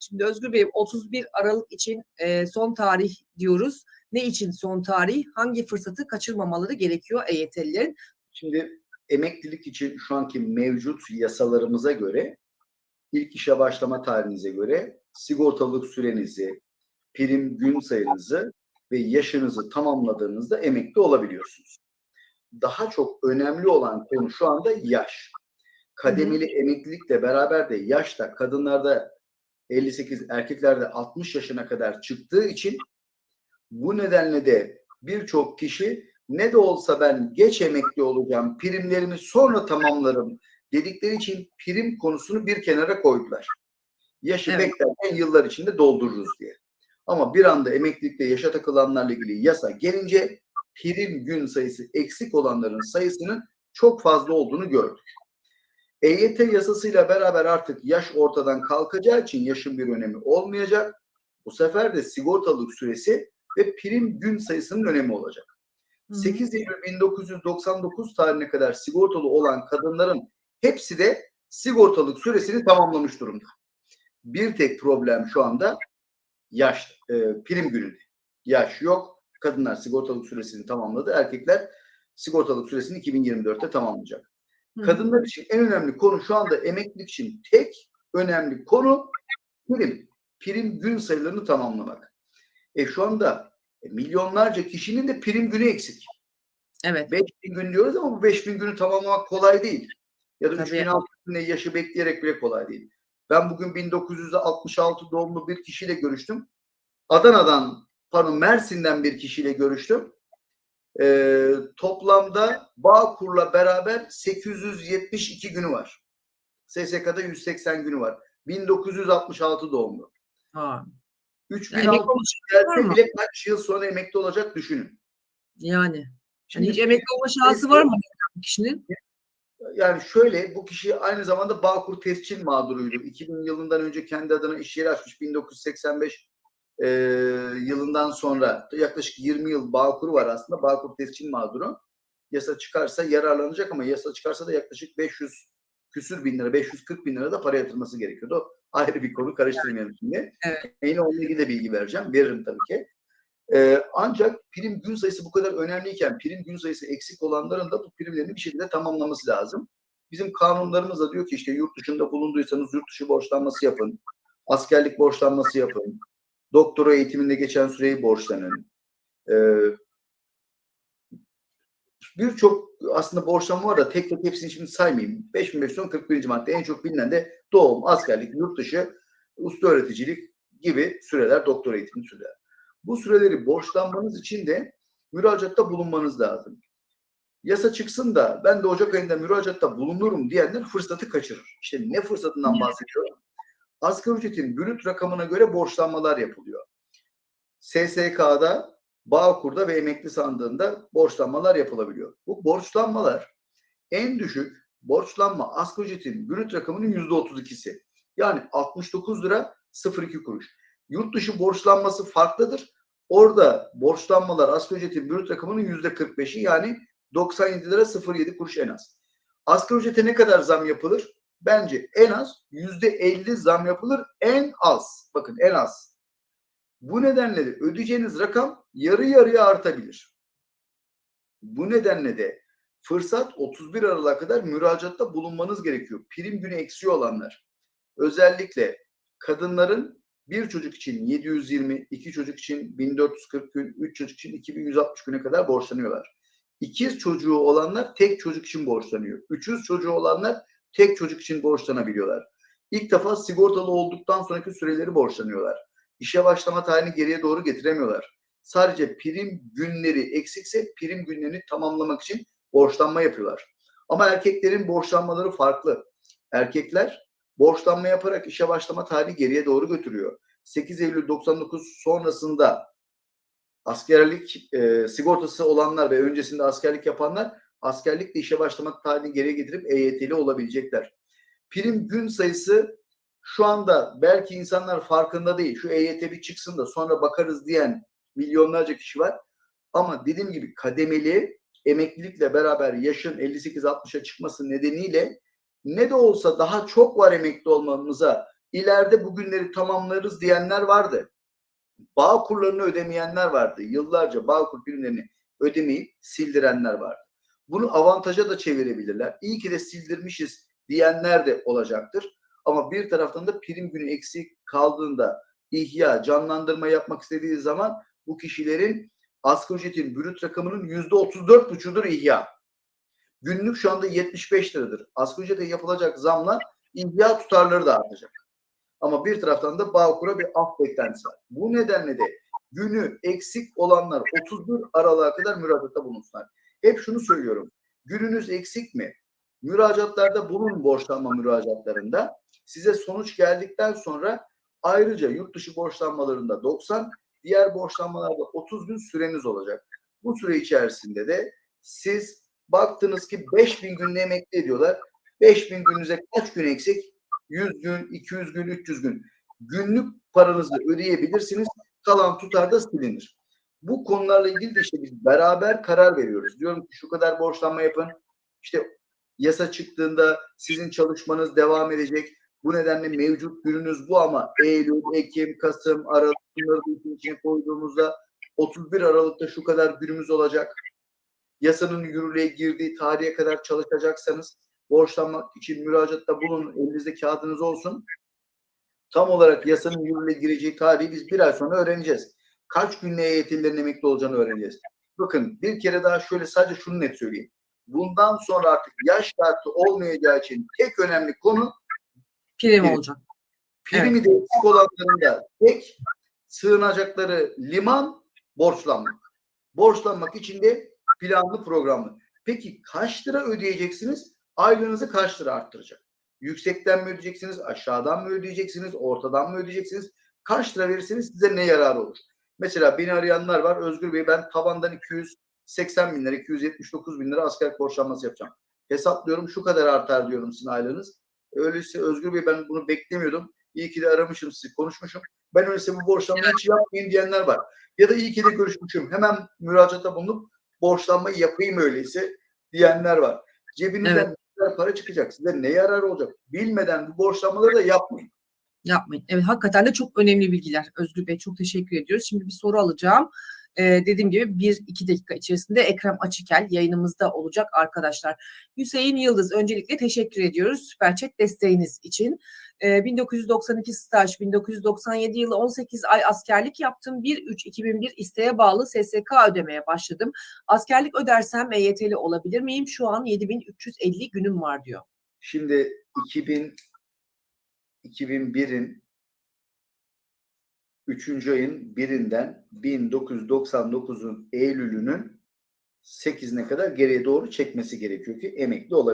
Şimdi Özgür Bey 31 Aralık için e, son tarih diyoruz. Ne için son tarih? Hangi fırsatı kaçırmamaları gerekiyor EYT'lilerin? Şimdi emeklilik için şu anki mevcut yasalarımıza göre ilk işe başlama tarihinize göre sigortalılık sürenizi, prim gün sayınızı ve yaşınızı tamamladığınızda emekli olabiliyorsunuz. Daha çok önemli olan konu şu anda yaş. Kademeli emeklilikle beraber de yaşta kadınlarda 58, erkeklerde 60 yaşına kadar çıktığı için bu nedenle de birçok kişi ne de olsa ben geç emekli olacağım, primlerimi sonra tamamlarım dedikleri için prim konusunu bir kenara koydular. Yaşı Evet. beklerken yıllar içinde doldururuz diye. Ama bir anda emeklilikte yaşa takılanlarla ilgili yasa gelince prim gün sayısı eksik olanların sayısının çok fazla olduğunu gördük. EYT yasasıyla beraber artık yaş ortadan kalkacağı için yaşın bir önemi olmayacak. Bu sefer de sigortalılık süresi ve prim gün sayısının önemi olacak. Hı hı. 8 Eylül 1999 tarihine kadar sigortalı olan kadınların hepsi de sigortalık süresini tamamlamış durumda. Bir tek problem şu anda yaş, e, prim gününde. Yaş yok. Kadınlar sigortalık süresini tamamladı. Erkekler sigortalık süresini 2024'te tamamlayacak. Kadınlar için en önemli konu şu anda emeklilik için tek önemli konu prim. Prim gün sayılarını tamamlamak. E şu anda milyonlarca kişinin de prim günü eksik. Evet. 5000 gün diyoruz ama bu 5000 günü tamamlamak kolay değil. Ya da Tabii. 3600 güne yaşı bekleyerek bile kolay değil. Ben bugün 1966 doğumlu bir kişiyle görüştüm. Adana'dan, pardon Mersin'den bir kişiyle görüştüm. Ee, toplamda Bağkur'la beraber 872 günü var. SSK'da 180 günü var. 1966 doğumlu. Ha. 3600 emekli olma şansı var gelse bile kaç yıl sonra emekli olacak düşünün. Yani. Şimdi Hani hiç emekli olma şansı var mı bu kişinin? Yani şöyle bu kişi aynı zamanda Bağkur tescil mağduruydu. 2000 yılından önce kendi adına iş yeri açmış. 1985 e, yılından sonra yaklaşık 20 yıl Bağkur var aslında. Bağkur tescil mağduru. Yasa çıkarsa yararlanacak ama yasa çıkarsa da yaklaşık 500 küsür bin lira, 540 bin lira da para yatırması gerekiyordu. Ayrı bir konu karıştırmayalım şimdi. Evet. Yine onunla ilgili de bilgi vereceğim. Veririm tabii ki. Ee, ancak prim gün sayısı bu kadar önemliyken prim gün sayısı eksik olanların da bu primlerini bir şekilde tamamlaması lazım. Bizim kanunlarımız da diyor ki işte yurt dışında bulunduysanız yurt dışı borçlanması yapın. Askerlik borçlanması yapın. Doktora eğitiminde geçen süreyi borçlanın. Ee, Birçok aslında borçlanma var da tek tek hepsini şimdi saymayayım. 5541. madde en çok bilinen de doğum, askerlik, yurt dışı, usta öğreticilik gibi süreler, doktora eğitimi süreler. Bu süreleri borçlanmanız için de müracaatta bulunmanız lazım. Yasa çıksın da ben de Ocak ayında müracaatta bulunurum diyenler fırsatı kaçırır. İşte ne fırsatından bahsediyorum? Asgari ücretin brüt rakamına göre borçlanmalar yapılıyor. SSK'da, Bağkur'da ve emekli sandığında borçlanmalar yapılabiliyor. Bu borçlanmalar en düşük borçlanma asgari ücretin brüt rakamının yüzde 32'si. Yani 69 lira 02 kuruş. Yurt dışı borçlanması farklıdır. Orada borçlanmalar asgari ücretin brüt rakamının yüzde 45'i yani 97 lira 07 kuruş en az. Asgari ücrete ne kadar zam yapılır? Bence en az yüzde 50 zam yapılır en az. Bakın en az. Bu nedenle de ödeyeceğiniz rakam yarı yarıya artabilir. Bu nedenle de fırsat 31 Aralık'a kadar müracaatta bulunmanız gerekiyor. Prim günü eksiği olanlar. Özellikle kadınların bir çocuk için 720, iki çocuk için 1440 gün, üç çocuk için 2160 güne kadar borçlanıyorlar. İkiz çocuğu olanlar tek çocuk için borçlanıyor. Üçüz çocuğu olanlar tek çocuk için borçlanabiliyorlar. İlk defa sigortalı olduktan sonraki süreleri borçlanıyorlar. İşe başlama tarihini geriye doğru getiremiyorlar. Sadece prim günleri eksikse prim günlerini tamamlamak için borçlanma yapıyorlar. Ama erkeklerin borçlanmaları farklı. Erkekler borçlanma yaparak işe başlama tarihi geriye doğru götürüyor. 8 Eylül 99 sonrasında askerlik e, sigortası olanlar ve öncesinde askerlik yapanlar askerlikle işe başlamak tarihini geriye getirip EYT'li olabilecekler. Prim gün sayısı şu anda belki insanlar farkında değil. Şu EYT bir çıksın da sonra bakarız diyen milyonlarca kişi var. Ama dediğim gibi kademeli emeklilikle beraber yaşın 58-60'a çıkması nedeniyle ne de olsa daha çok var emekli olmamıza ileride bugünleri tamamlarız diyenler vardı. Bağ kurlarını ödemeyenler vardı. Yıllarca bağ kur primlerini ödemeyip sildirenler vardı. Bunu avantaja da çevirebilirler. İyi ki de sildirmişiz diyenler de olacaktır. Ama bir taraftan da prim günü eksik kaldığında ihya, canlandırma yapmak istediği zaman bu kişilerin asgari ücretin brüt rakamının yüzde otuz dört buçuğudur ihya. Günlük şu anda 75 liradır. Asgari ücrete yapılacak zamla ihya tutarları da artacak. Ama bir taraftan da Bağkur'a bir af beklentisi var. Bu nedenle de günü eksik olanlar 31 Aralık'a kadar müracaatta bulunsunlar. Hep şunu söylüyorum. Gününüz eksik mi? Müracaatlarda bulun borçlanma müracaatlarında. Size sonuç geldikten sonra ayrıca yurt dışı borçlanmalarında 90, diğer borçlanmalarda 30 gün süreniz olacak. Bu süre içerisinde de siz baktınız ki 5000 gün emekli ediyorlar. 5000 gününüze kaç gün eksik? 100 gün, 200 gün, 300 gün. Günlük paranızı ödeyebilirsiniz. Kalan tutar da silinir. Bu konularla ilgili de işte biz beraber karar veriyoruz. Diyorum ki şu kadar borçlanma yapın. İşte yasa çıktığında sizin çalışmanız devam edecek. Bu nedenle mevcut gününüz bu ama Eylül, Ekim, Kasım, Aralık içine koyduğumuzda 31 Aralık'ta şu kadar günümüz olacak. Yasanın yürürlüğe girdiği tarihe kadar çalışacaksanız borçlanmak için müracaatta bulun. Elinizde kağıdınız olsun. Tam olarak yasanın yürürlüğe gireceği tarihi biz bir ay sonra öğreneceğiz. Kaç günle EYT'lilerin emekli olacağını öğreneceğiz. Bakın bir kere daha şöyle sadece şunu net söyleyeyim. Bundan sonra artık yaş kartı olmayacağı için tek önemli konu Prim Prim. olacak. primi de eksik olanların da tek sığınacakları liman borçlanmak. Borçlanmak için de planlı programlı. Peki kaç lira ödeyeceksiniz? Aylığınızı kaç lira arttıracak? Yüksekten mi ödeyeceksiniz? Aşağıdan mı ödeyeceksiniz? Ortadan mı ödeyeceksiniz? Kaç lira verirseniz size ne yararı olur? Mesela beni arayanlar var. Özgür Bey ben tavandan 280 bin lira, 279 bin lira askerlik borçlanması yapacağım. Hesaplıyorum şu kadar artar diyorum sizin aylığınız. Öyleyse Özgür Bey ben bunu beklemiyordum. İyi ki de aramışım sizi, konuşmuşum. Ben öyleyse bu borçlanmayı hiç yapmayayım diyenler var. Ya da iyi ki de görüşmüşüm. Hemen müracaata bulunup borçlanmayı yapayım öyleyse diyenler var. Cebinizden Evet. para çıkacak? Size ne yararı olacak? Bilmeden bu borçlanmaları da yapmayın. Yapmayın. Evet hakikaten de çok önemli bilgiler. Özgür Bey çok teşekkür ediyoruz. Şimdi bir soru alacağım. Ee, dediğim gibi bir iki dakika içerisinde Ekrem Açıkel yayınımızda olacak arkadaşlar. Hüseyin Yıldız öncelikle teşekkür ediyoruz Süper Chat desteğiniz için. Ee, 1992 staj, 1997 yılı 18 ay askerlik yaptım. 1-3-2001 isteğe bağlı SSK ödemeye başladım. Askerlik ödersem EYT'li olabilir miyim? Şu an 7350 günüm var diyor. Şimdi 2000 2001'in 3. ayın birinden 1999'un Eylül'ünün 8'ine kadar geriye doğru çekmesi gerekiyor ki emekli olabilir.